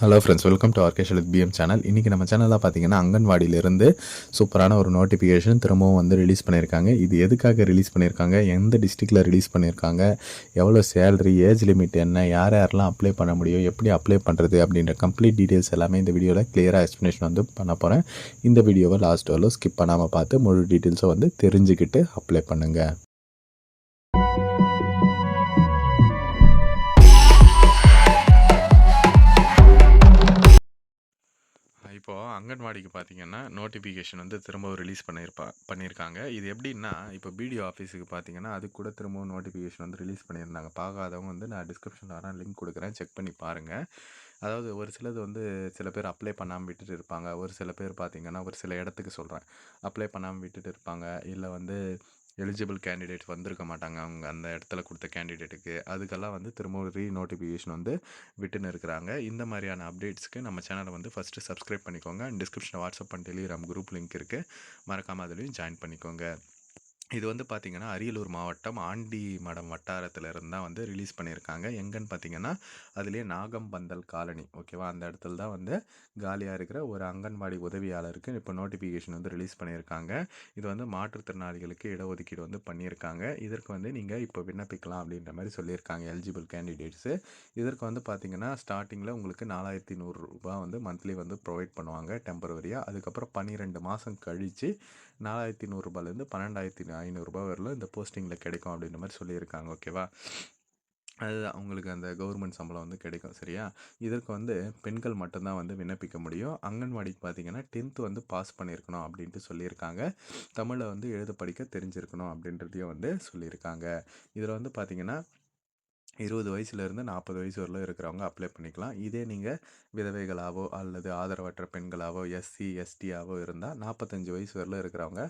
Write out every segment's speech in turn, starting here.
Hello friends welcome to ஆர்கேஷல் PM channel இன்றைக்கி நம்ம சேனலில் பார்த்தீங்கன்னா அங்கன்வாடியிலேருந்து சூப்பரான ஒரு நோட்டிஃபிகேஷன் திரும்பவும் வந்து ரிலீஸ் பண்ணியிருக்காங்க. இது எதுக்காக ரிலீஸ் பண்ணியிருக்காங்க? எந்த டிஸ்ட்ரிக்டில் ரிலீஸ் பண்ணியிருக்காங்க? எவ்வளோ சேலரி ஏஜ் லிமிட் என்ன? யார் யாரெல்லாம் அப்ளை பண்ண முடியும்? எப்படி அப்ளை பண்ணுறது அப்படின்ற கம்ப்ளீட் டீட்டெயில்ஸ் எல்லாமே இந்த வீடியோவில் கிளியராக எக்ஸ்ப்ளனேஷன் வந்து பண்ண போகிறேன் இந்த வீடியோவை லாஸ்ட் வரலும் ஸ்கிப் பண்ணாமல் பார்த்து முழு டீட்டெயில்ஸை வந்து தெரிஞ்சுக்கிட்டு அப்ளை பண்ணுங்கள் இப்போது அங்கன்வாடிக்கு பார்த்தீங்கன்னா நோட்டிஃபிகேஷன் வந்து திரும்பவும் ரிலீஸ் பண்ணியிருப்பா பண்ணியிருக்காங்க இது எப்படின்னா இப்போ பிடிஓ ஆஃபீஸுக்கு பார்த்தீங்கன்னா அது கூட திரும்பவும் நோட்டிஃபிகேஷன் வந்து ரிலீஸ் பண்ணியிருந்தாங்க பார்க்காதவங்க வந்து நான் டிஸ்கிரிப்ஷனில் வரேன் லிங்க் கொடுக்குறேன். செக் பண்ணி பாருங்கள் அதாவது ஒரு சிலது வந்து சில பேர் அப்ளை பண்ணாமல் விட்டுட்டு இருப்பாங்க. ஒரு சில பேர் பார்த்தீங்கன்னா ஒரு சில இடத்துக்கு சொல்கிறேன் அப்ளை பண்ணாமல் விட்டுட்டு இருப்பாங்க. இல்லை வந்து எலிஜிபிள் கேண்டிடேட் வந்திருக்க மாட்டாங்க. அவங்க அந்த இடத்துல கொடுத்த கேண்டிடேட்டுக்கு அதுக்கெல்லாம் வந்து திரும்பவும் ரீ நோட்டிஃபிகேஷன் வந்து விட்டுன்னு இருக்கிறாங்க. இந்த மாதிரியான அப்டேட்ஸ்க்கு நம்ம சேனலை வந்து ஃபஸ்ட்டு சப்ஸ்கிரைப் பண்ணிக்கோங்க. அண்ட் டிஸ்கிரிப்ஷனில் WhatsApp and Telegram group link இருக்குது மறக்காமல் அதுலேயும் ஜாயின் பண்ணிக்கோங்க. இது வந்து பார்த்திங்கன்னா அரியலூர் மாவட்டம் ஆண்டி மடம் வட்டாரத்தில் இருந்து தான் வந்து ரிலீஸ் பண்ணியிருக்காங்க. எங்கன்னு பார்த்தீங்கன்னா அதுலேயே நாகம்பந்தல் காலனி ஓகேவா? அந்த இடத்துல தான் வந்து காலியாக இருக்கிற ஒரு அங்கன்வாடி உதவியாளருக்கு இப்போ நோட்டிஃபிகேஷன் வந்து ரிலீஸ் பண்ணியிருக்காங்க. இது வந்து மாற்றுத்திறனாளிகளுக்கு இடஒதுக்கீடு வந்து பண்ணியிருக்காங்க. இதற்கு வந்து நீங்கள் இப்போ விண்ணப்பிக்கலாம் அப்படின்ற மாதிரி சொல்லியிருக்காங்க எலிஜிபிள் கேண்டிடேட்ஸு இதற்கு வந்து பார்த்திங்கன்னா ஸ்டார்டிங்கில் உங்களுக்கு நாலாயிரத்தி நூறுரூபா வந்து மந்த்லி வந்து ப்ரொவைட் பண்ணுவாங்க டெம்பரவரியாக அதுக்கப்புறம் பன்னிரெண்டு மாதம் கழித்து நாலாயிரத்தி நூறுரூபாலேருந்து பன்னெண்டாயிரத்தி ஐநூறுரூபா வரல இந்த போஸ்டிங்கில் கிடைக்கும் அப்படின்ற மாதிரி சொல்லியிருக்காங்க ஓகேவா அது அவங்களுக்கு அந்த கவர்மெண்ட் சம்பளம் வந்து கிடைக்கும் சரியா? இதற்கு வந்து பெண்கள் மட்டும்தான் வந்து விண்ணப்பிக்க முடியும். அங்கன்வாடிக்கு பார்த்தீங்கன்னா டென்த்து வந்து பாஸ் பண்ணியிருக்கணும் அப்படின்ட்டு சொல்லியிருக்காங்க. தமிழில் வந்து எழுத படிக்க தெரிஞ்சிருக்கணும் அப்படின்றதையும் வந்து சொல்லியிருக்காங்க. இதில் வந்து பார்த்திங்கன்னா இருபது வயசுலேருந்து நாற்பது வயசு வரலும் இருக்கிறவங்க அப்ளை பண்ணிக்கலாம். இதே நீங்கள் விதவைகளாவோ அல்லது ஆதரவற்ற பெண்களாவோ எஸ்சி எஸ்டியாவோ இருந்தால் நாற்பத்தஞ்சு வயசு வரலும் இருக்கிறவங்க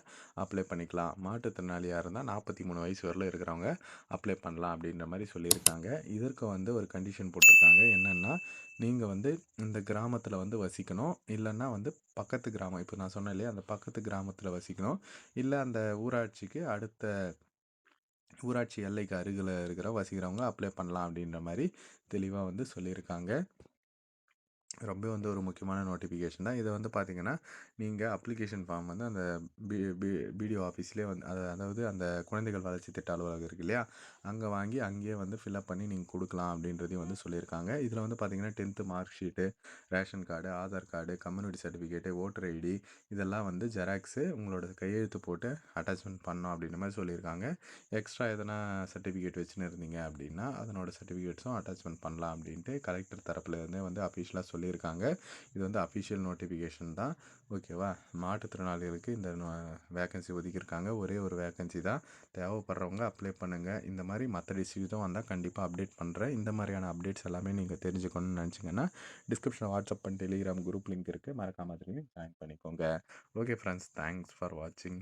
அப்ளை பண்ணிக்கலாம். மாற்றுத்திறனாளியாக இருந்தால் நாற்பத்தி மூணு வயசு வரலும் இருக்கிறவங்க அப்ளை பண்ணலாம் அப்படின்ற மாதிரி சொல்லியிருக்காங்க. இதற்கு வந்து ஒரு கண்டிஷன் போட்டிருக்காங்க. என்னென்னா நீங்கள் வந்து இந்த கிராமத்தில் வந்து வசிக்கணும். இல்லைன்னா வந்து பக்கத்து கிராமம் இப்போ நான் சொன்னேன் இல்லையா அந்த பக்கத்து கிராமத்தில் வசிக்கணும். இல்லை அந்த ஊராட்சிக்கு அடுத்த ஊராட்சி எல்லைக்கு அருகில் இருக்கிற வசிக்கிறவங்க அப்ளை பண்ணலாம் அப்படின்ற மாதிரி தெளிவாக வந்து சொல்லியிருக்காங்க. ரொம்ப வந்து ஒரு முக்கியமான நோட்டிஃபிகேஷன் தான். இதை வந்து பார்த்திங்கன்னா நீங்கள் அப்ளிகேஷன் ஃபார்ம் வந்து அந்த பி பி பிடிஓ ஆஃபீஸ்லேயே வந்து அது அதாவது அந்த குழந்தைகள் வளர்ச்சி திட்ட அலுவலகம் இருக்கு இல்லையா? அங்கே வாங்கி அங்கேயே வந்து ஃபில்அப் பண்ணி நீங்கள் கொடுக்கலாம் அப்படின்றதையும் வந்து சொல்லியிருக்காங்க. இதில் வந்து பார்த்திங்கன்னா tenth mark sheet ration card Aadhaar card community certificate voter ID இதெல்லாம் வந்து ஜெராக்ஸு உங்களோட கையெழுத்து போட்டு அட்டாச்மெண்ட் பண்ணோம் அப்படின்ற மாதிரி சொல்லியிருக்காங்க. எக்ஸ்ட்ரா எதனா சர்டிஃபிகேட் வச்சுன்னு இருந்தீங்க அப்படின்னா அதனோட சர்டிஃபிகேட்ஸும் அட்டாச்மெண்ட் பண்ணலாம் அப்படின்ட்டு கலெக்டர் தரப்புலேருந்தே வந்து அஃபீஷியலாக சொல்லியிருக்காங்க. இது வந்து அஃபிஷியல் நோட்டிஃபிகேஷன் தான். ஓகேவா மாற்றுத்திறனாளிகளுக்கு இந்த வேக்கன்சி ஒதுக்கியிருக்காங்க. ஒரே ஒரு வேக்கன்சி தான். தேவைப்படுறவங்க அப்ளை பண்ணுங்கள் இந்த மாதிரி மற்ற டிஸ்ட்ரிக்ட்டும் வந்தால் கண்டிப்பாக அப்டேட் பண்ணுறேன் இந்த மாதிரியான அப்டேட்ஸ் எல்லாமே நீங்கள் தெரிஞ்சுக்கணும்னு நினச்சிங்கன்னா description WhatsApp and Telegram group link இருக்குது மறக்காமல் அதுலேயும் ஜாயின் பண்ணிக்கோங்க. ஓகே ஃப்ரெண்ட்ஸ் தேங்க்ஸ் ஃபார் வாட்சிங்